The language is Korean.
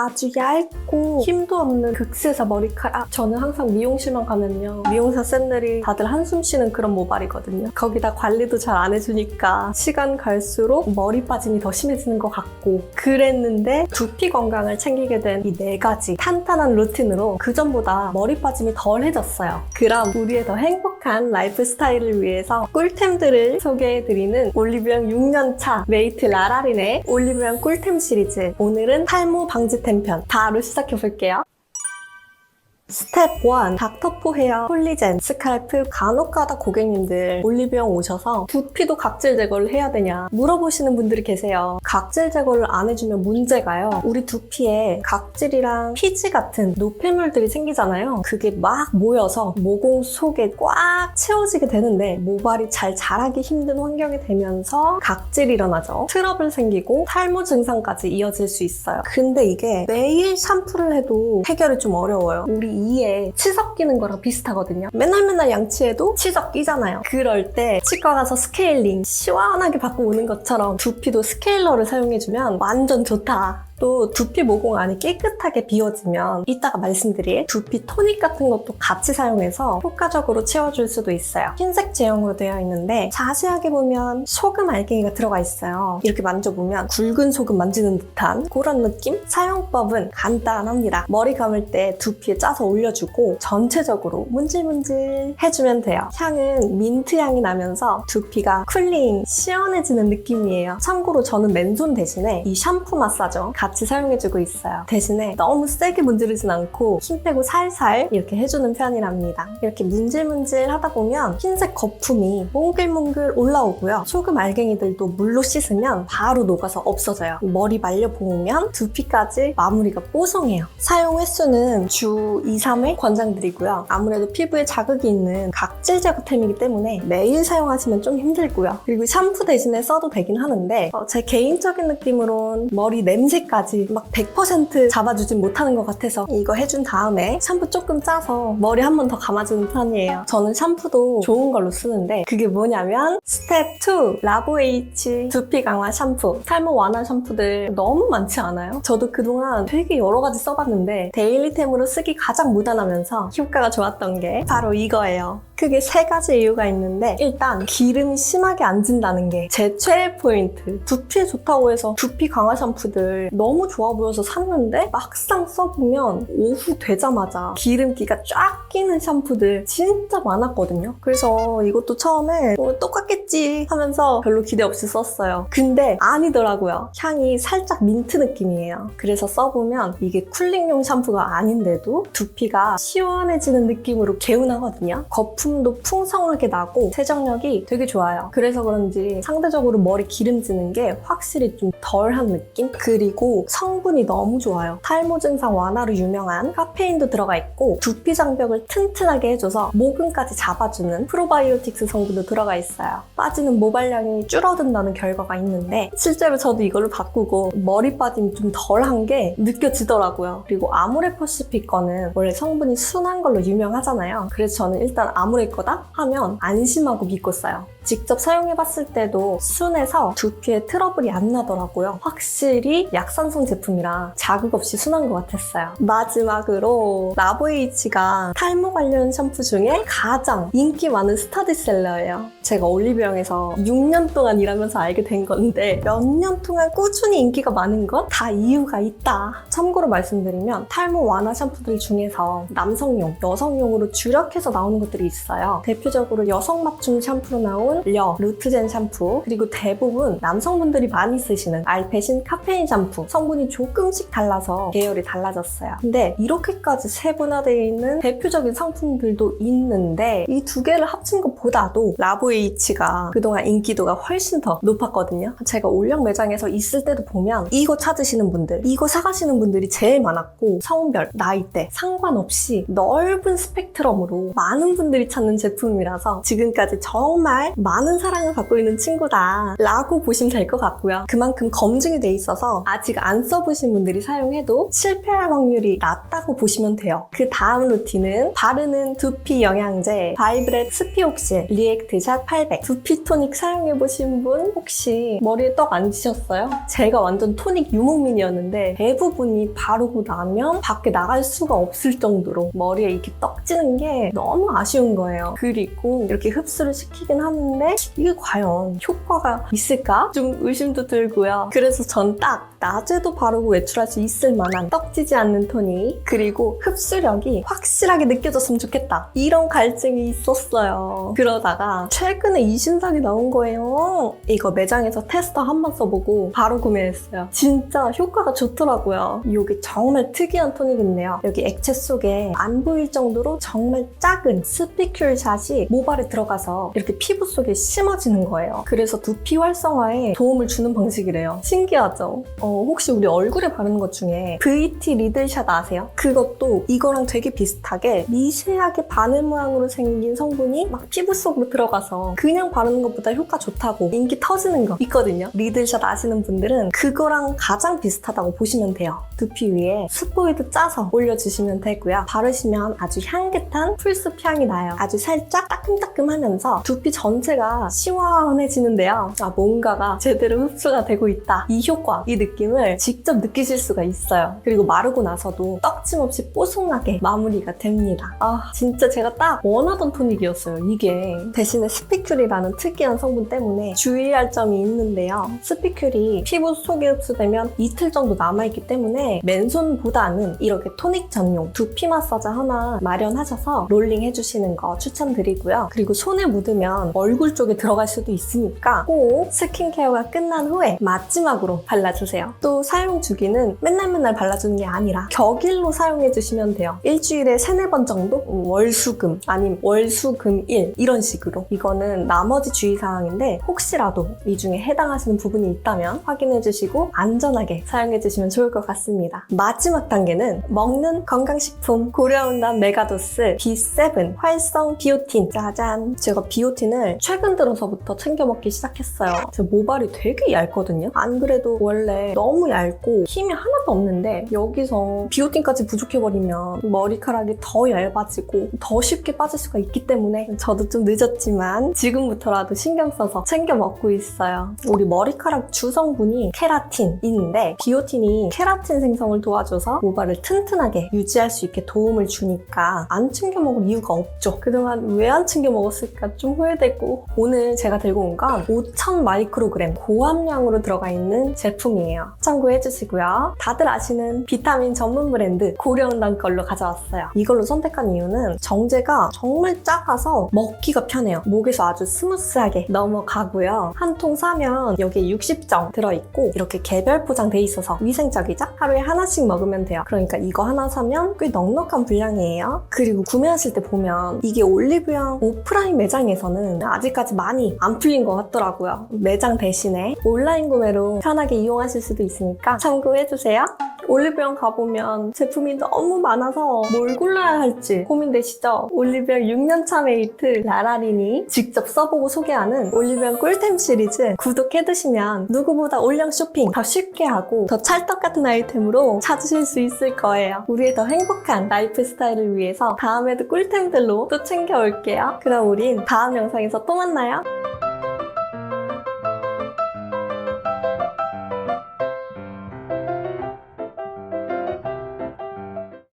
아주 얇고 힘도 없는 극세사 머리카락. 저는 항상 미용실만 가면요. 미용사 쌤들이 다들 한숨 쉬는 그런 모발이거든요. 거기다 관리도 잘 안 해주니까 시간 갈수록 머리 빠짐이 더 심해지는 것 같고 그랬는데 두피 건강을 챙기게 된 이 네 가지 탄탄한 루틴으로 그전보다 머리 빠짐이 덜해졌어요. 그럼 우리의 더 행복 한 라이프 스타일을 위해서 꿀템들을 소개해드리는 올리브영 6년차 메이트 라라린의 올리브영 꿀템 시리즈 오늘은 탈모 방지템 편 바로 시작해볼게요. 스텝 1. 닥터포 헤어 폴리젠 스칼프 간혹가다 고객님들 올리브영 오셔서 두피도 각질 제거를 해야 되냐 물어보시는 분들이 계세요. 각질 제거를 안 해주면 문제가요. 우리 두피에 각질이랑 피지 같은 노폐물들이 생기잖아요. 그게 막 모여서 모공 속에 꽉 채워지게 되는데 모발이 잘 자라기 힘든 환경이 되면서 각질이 일어나죠. 트러블 생기고 탈모 증상까지 이어질 수 있어요. 근데 이게 매일 샴푸를 해도 해결이 좀 어려워요. 우리 이에 치석 끼는 거랑 비슷하거든요. 맨날 맨날 양치해도 치석 끼잖아요. 그럴 때 치과 가서 스케일링 시원하게 받고 오는 것처럼 두피도 스케일러를 사용해주면 완전 좋다. 또 두피 모공 안이 깨끗하게 비워지면 이따가 말씀드릴 두피 토닉 같은 것도 같이 사용해서 효과적으로 채워줄 수도 있어요. 흰색 제형으로 되어 있는데 자세하게 보면 소금 알갱이가 들어가 있어요. 이렇게 만져보면 굵은 소금 만지는 듯한 그런 느낌? 사용법은 간단합니다. 머리 감을 때 두피에 짜서 올려주고 전체적으로 문질문질 해주면 돼요. 향은 민트 향이 나면서 두피가 쿨링, 시원해지는 느낌이에요. 참고로 저는 맨손 대신에 이 샴푸 마사저 같이 사용해주고 있어요. 대신에 너무 세게 문지르진 않고 힘 빼고 살살 이렇게 해주는 편이랍니다. 이렇게 문질문질 하다 보면 흰색 거품이 몽글몽글 올라오고요. 소금 알갱이들도 물로 씻으면 바로 녹아서 없어져요. 머리 말려 보면 두피까지 마무리가 뽀송해요. 사용 횟수는 주 2, 3회 권장드리고요. 아무래도 피부에 자극이 있는 각질 제거템이기 때문에 매일 사용하시면 좀 힘들고요. 그리고 샴푸 대신에 써도 되긴 하는데 어, 제 개인적인 느낌으론 머리 냄새까지 막 100% 잡아주진 못하는 것 같아서 이거 해준 다음에 샴푸 조금 짜서 머리 한 번 더 감아주는 편이에요. 저는 샴푸도 좋은 걸로 쓰는데 그게 뭐냐면 스텝 2 라보H 두피 강화 샴푸 탈모 완화 샴푸들 너무 많지 않아요? 저도 그동안 되게 여러 가지 써봤는데 데일리템으로 쓰기 가장 무난하면서 효과가 좋았던 게 바로 이거예요. 크게 세 가지 이유가 있는데 일단 기름이 심하게 안 진다는 게 제 최애 포인트. 두피에 좋다고 해서 두피 강화 샴푸들 너무 좋아 보여서 샀는데 막상 써보면 오후 되자마자 기름기가 쫙 끼는 샴푸들 진짜 많았거든요. 그래서 이것도 처음에 뭐 똑같겠지 하면서 별로 기대 없이 썼어요. 근데 아니더라고요. 향이 살짝 민트 느낌이에요. 그래서 써보면 이게 쿨링용 샴푸가 아닌데도 두피가 시원해지는 느낌으로 개운하거든요. 거품도 풍성하게 나고 세정력이 되게 좋아요. 그래서 그런지 상대적으로 머리 기름지는 게 확실히 좀 덜한 느낌? 그리고 성분이 너무 좋아요. 탈모 증상 완화로 유명한 카페인도 들어가 있고 두피 장벽을 튼튼하게 해줘서 모근까지 잡아주는 프로바이오틱스 성분도 들어가 있어요. 빠지는 모발량이 줄어든다는 결과가 있는데 실제로 저도 이걸로 바꾸고 머리 빠짐이 좀 덜한 게 느껴지더라고요. 그리고 아모레퍼시픽 거는 원래 성분이 순한 걸로 유명하잖아요. 그래서 저는 일단 아모레 거다 하면 안심하고 믿고 써요. 직접 사용해봤을 때도 순해서 두피에 트러블이 안 나더라고요. 확실히 약산 성 제품이라 자극 없이 순한 것 같았어요. 마지막으로 라보에이치가 탈모 관련 샴푸 중에 가장 인기 많은 스타디셀러예요. 제가 올리브영에서 6년 동안 일하면서 알게 된 건데 몇 년 동안 꾸준히 인기가 많은 건 다 이유가 있다. 참고로 말씀드리면 탈모 완화 샴푸들 중에서 남성용, 여성용으로 주력해서 나오는 것들이 있어요. 대표적으로 여성 맞춤 샴푸로 나온 려, 루트젠 샴푸 그리고 대부분 남성분들이 많이 쓰시는 알페신 카페인 샴푸 성분이 조금씩 달라서 계열이 달라졌어요. 근데 이렇게까지 세분화되어 있는 대표적인 상품들도 있는데 이 두 개를 합친 것보다도 라보에이치가 그동안 인기도가 훨씬 더 높았거든요. 제가 올영 매장에서 있을 때도 보면 이거 찾으시는 분들, 이거 사가시는 분들이 제일 많았고 성별, 나이대 상관없이 넓은 스펙트럼으로 많은 분들이 찾는 제품이라서 지금까지 정말 많은 사랑을 받고 있는 친구다 라고 보시면 될 것 같고요. 그만큼 검증이 돼 있어서 아직 안 써보신 분들이 사용해도 실패할 확률이 낮다고 보시면 돼요. 그 다음 루틴은 바르는 두피 영양제 바이브렛 스피옥실 리액트샷 800 두피 토닉 사용해보신 분 혹시 머리에 떡 안 지셨어요? 제가 완전 토닉 유목민이었는데 대부분이 바르고 나면 밖에 나갈 수가 없을 정도로 머리에 이렇게 떡지는 게 너무 아쉬운 거예요. 그리고 이렇게 흡수를 시키긴 하는데 이게 과연 효과가 있을까? 좀 의심도 들고요. 그래서 전 딱 낮에도 바르고 외출할 수 있을 만한 떡지지 않는 토닉 그리고 흡수력이 확실하게 느껴졌으면 좋겠다. 이런 갈증이 있었어요. 그러다가 최근에 이 신상이 나온 거예요. 이거 매장에서 테스터 한 번 써보고 바로 구매했어요. 진짜 효과가 좋더라고요. 이게 정말 특이한 토닉인데요. 여기 액체 속에 안 보일 정도로 정말 작은 스피큘 샷이 모발에 들어가서 이렇게 피부 속에 심어지는 거예요. 그래서 두피 활성화에 도움을 주는 방식이래요. 신기하죠? 어, 혹시 우리 얼굴에 바르는 것 중에 VT 리들샷 아세요? 그것도 이거랑 되게 비슷하게 미세하게 바늘 모양으로 생긴 성분이 막 피부 속으로 들어가서 그냥 바르는 것보다 효과 좋다고 인기 터지는 거 있거든요. 리들샷 아시는 분들은 그거랑 가장 비슷하다고 보시면 돼요. 두피 위에 스포이드 짜서 올려주시면 되고요. 바르시면 아주 향긋한 풀숲 향이 나요. 아주 살짝 따끔따끔하면서 두피 전체가 시원해지는데요. 아, 뭔가가 제대로 흡수가 되고 있다. 이 효과, 이 느낌을 직접 느끼실 수가 있어요. 그리고 마르고 나서도 떡짐 없이 뽀송하게 마무리가 됩니다. 아, 진짜 제가 딱 원하던 토닉이었어요. 이게 대신에 스피큘이라는 특이한 성분 때문에 주의할 점이 있는데요. 스피큘이 피부 속에 흡수되면 이틀 정도 남아있기 때문에 맨손보다는 이렇게 토닉 전용 두피 마사지 하나 마련하셔서 롤링 해주시는 거 추천드리고요. 그리고 손에 묻으면 얼굴 쪽에 들어갈 수도 있으니까 꼭 스킨케어가 끝난 후에 마지막으로 발라주세요. 또 사용 주기는 맨날 맨날 발라주는 게 아니라 격일로 사용해 주시면 돼요. 일주일에 세네 번 정도? 음, 월수금 아니면 월수금일 이런 식으로 이거는 나머지 주의사항인데 혹시라도 이 중에 해당하시는 부분이 있다면 확인해 주시고 안전하게 사용해 주시면 좋을 것 같습니다. 마지막 단계는 먹는 건강식품 고려온단 메가도스 B7 활성 비오틴 짜잔 제가 비오틴을 최근 들어서부터 챙겨 먹기 시작했어요. 제 모발이 되게 얇거든요. 안 그래도 원래 너무 얇고 힘이 하나도 없는데 여기서 비오틴까지 부족해버리면 머리카락이 더 얇아지고 더 쉽게 빠질 수가 있기 때문에 저도 좀 늦었지만 지금부터라도 신경 써서 챙겨 먹고 있어요. 우리 머리카락 주성분이 케라틴인데 비오틴이 케라틴 생성을 도와줘서 모발을 튼튼하게 유지할 수 있게 도움을 주니까 안 챙겨 먹을 이유가 없죠. 그동안 왜 안 챙겨 먹었을까 좀 후회되고 오늘 제가 들고 온 건 5,000 마이크로그램 고함량으로 들어가 있는 제품이에요. 참 고해 주시고요. 다들 아시는 비타민 전문 브랜드 고려온단 걸로 가져왔어요. 이걸로 선택한 이유는 정제가 정말 작아서 먹기가 편해요. 목에서 아주 스무스하게 넘어가고요. 한 통 사면 여기에 60정 들어있고 이렇게 개별 포장돼 있어서 위생적이죠? 하루에 하나씩 먹으면 돼요. 그러니까 이거 하나 사면 꽤 넉넉한 분량이에요. 그리고 구매하실 때 보면 이게 올리브영 오프라인 매장에서는 아직까지 많이 안 풀린 것 같더라고요. 매장 대신에 온라인 구매로 편하게 이용하실 수도 있으니까 참고해주세요. 올리브영 가보면 제품이 너무 많아서 뭘 골라야 할지 고민되시죠? 올리브영 6년차 메이트 라라린이 직접 써보고 소개하는 올리브영 꿀템 시리즈 구독해두시면 누구보다 올영 쇼핑 더 쉽게 하고 더 찰떡 같은 아이템으로 찾으실 수 있을 거예요. 우리의 더 행복한 라이프 스타일을 위해서 다음에도 꿀템들로 또 챙겨올게요. 그럼 우린 다음 영상에서 또 만나요.